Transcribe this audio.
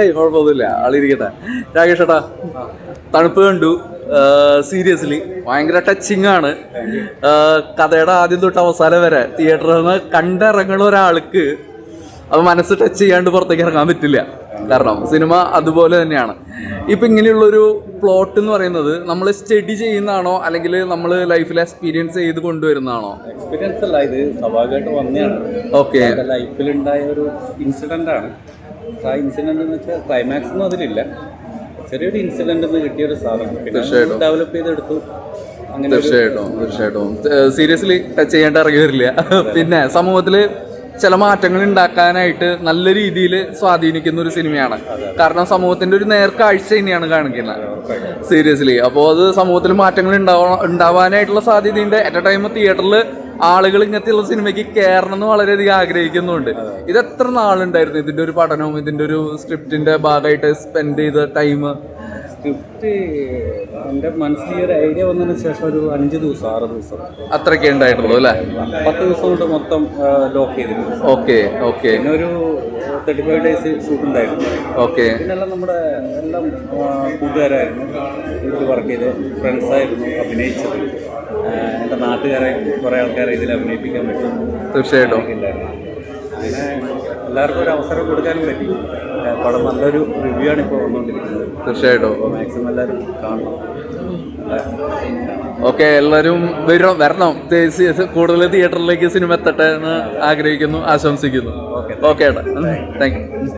ഏയ് കുഴപ്പമൊന്നുമില്ല. ആളിരിക്കട്ടെ. രാകേഷ് ഏട്ടാ തണുപ്പ് കണ്ടു. സീരിയസ്ലി ഭയങ്കര ടച്ചിങ് ആണ്. കഥയുടെ ആദ്യം തൊട്ട് അവസാനം വരെ തിയേറ്ററിൽ നിന്ന് കണ്ടിറങ്ങുന്ന ഒരാൾക്ക് അത് മനസ്സ് ടച്ച് ചെയ്യാണ്ട് പുറത്തേക്ക് ഇറങ്ങാൻ പറ്റില്ല. കാരണം സിനിമ അതുപോലെ തന്നെയാണ്. ഇപ്പം ഇങ്ങനെയുള്ളൊരു പ്ലോട്ട് എന്ന് പറയുന്നത് നമ്മൾ സ്റ്റഡി ചെയ്യുന്നതാണോ? അല്ലെങ്കിൽ നമ്മൾ ലൈഫിൽ എക്സ്പീരിയൻസ് ചെയ്ത് കൊണ്ടുവരുന്നതാണോ? എക്സ്പീരിയൻസ് അല്ല ഇത് സ്വാഭാവികമായിട്ട് വന്നതാണ്. ഓക്കെ ലൈഫിൽ ലൈഫിലുണ്ടായ ഒരു ഇൻസിഡന്റ് ആണ്. ആ ഇൻസിഡന്റ് എന്ന് വെച്ചാൽ ക്ലൈമാക്സ് ഒന്നും അതിലില്ല. ചെറിയൊരു ഇൻസിഡന്റ് എന്ന് കിട്ടിയ ഒരു സാധനം. പിന്നെ തീർച്ചയായിട്ടും. ഡെവലപ്പ് ചെയ്തെടുത്തു. തീർച്ചയായിട്ടും തീർച്ചയായിട്ടും. സീരിയസ്ലി ടച്ച് ചെയ്യേണ്ട ഇറങ്ങി വരില്ല പിന്നെ സമൂഹത്തിൽ ചില മാറ്റങ്ങൾ ഉണ്ടാക്കാനായിട്ട് നല്ല രീതിയിൽ സ്വാധീനിക്കുന്ന ഒരു സിനിമയാണ്. കാരണം സമൂഹത്തിന്റെ ഒരു നേർക്കാഴ്ച തന്നെയാണ് കാണിക്കുന്നത്. സീരിയസ്ലി അപ്പോൾ അത് സമൂഹത്തിൽ മാറ്റങ്ങൾ ഉണ്ടാവാ ഉണ്ടാവാനായിട്ടുള്ള സാധ്യതയുണ്ട്. അറ്റ് എ ടൈം തിയേറ്ററിൽ ആളുകൾ ഇങ്ങനത്തെയുള്ള സിനിമയ്ക്ക് കയറണം എന്ന് വളരെയധികം ആഗ്രഹിക്കുന്നുണ്ട്. ഇത് എത്ര നാളുണ്ടായിരുന്നു ഇതിന്റെ ഒരു പഠനവും ഇതിന്റെ ഒരു സ്ക്രിപ്റ്റിന്റെ ഭാഗമായിട്ട് സ്പെൻഡ് ചെയ്ത ടൈം സ്ക്രിപ്റ്റ് എന്റെ മനസ്സിൽ ഒരു ഐഡിയ വന്നതിന് ശേഷം ഒരു അഞ്ച് ദിവസം ആറ് ദിവസം. അത്രയൊക്കെ ഉണ്ടായിട്ടുള്ളൂ അല്ലേ? പത്ത് ദിവസം കൊണ്ട് മൊത്തം ലോക്ക് ചെയ്തിരുന്നു. ഓക്കെ ഓക്കെ പിന്നെ ഒരു തേർട്ടി ഫൈവ് ഡേയ്സ് ഷൂട്ട് ഉണ്ടായിരുന്നു. ഓക്കെ പിന്നെല്ലാം നമ്മുടെ എല്ലാം കൂട്ടുകാരായിരുന്നു. ഇതിൽ വർക്ക് ചെയ്ത് ഫ്രണ്ട്സായിരുന്നു അഭിനയിച്ചത്. എന്റെ നാട്ടുകാരെ കുറേ ആൾക്കാരെ ഇതിൽ അഭിനയിപ്പിക്കാൻ പറ്റും. തീർച്ചയായിട്ടും. ഉണ്ടായിരുന്നു അങ്ങനെ എല്ലാവർക്കും ഒരു അവസരം കൊടുക്കാനും പറ്റി. പടം നല്ലൊരു റിവ്യൂ ആണ് ഇപ്പോൾ വന്നുകൊണ്ടിരിക്കുന്നത് തീർച്ചയായിട്ടും. അപ്പോൾ മാക്സിമം എല്ലാവരും കാണണം. ഓക്കെ എല്ലാവരും വരണം. വരണം കൂടുതൽ തിയേറ്ററിലേക്ക് സിനിമ എത്തട്ടെ എന്ന് ആഗ്രഹിക്കുന്നു ആശംസിക്കുന്നു. ഓക്കെ ഏട്ടാ. Thank you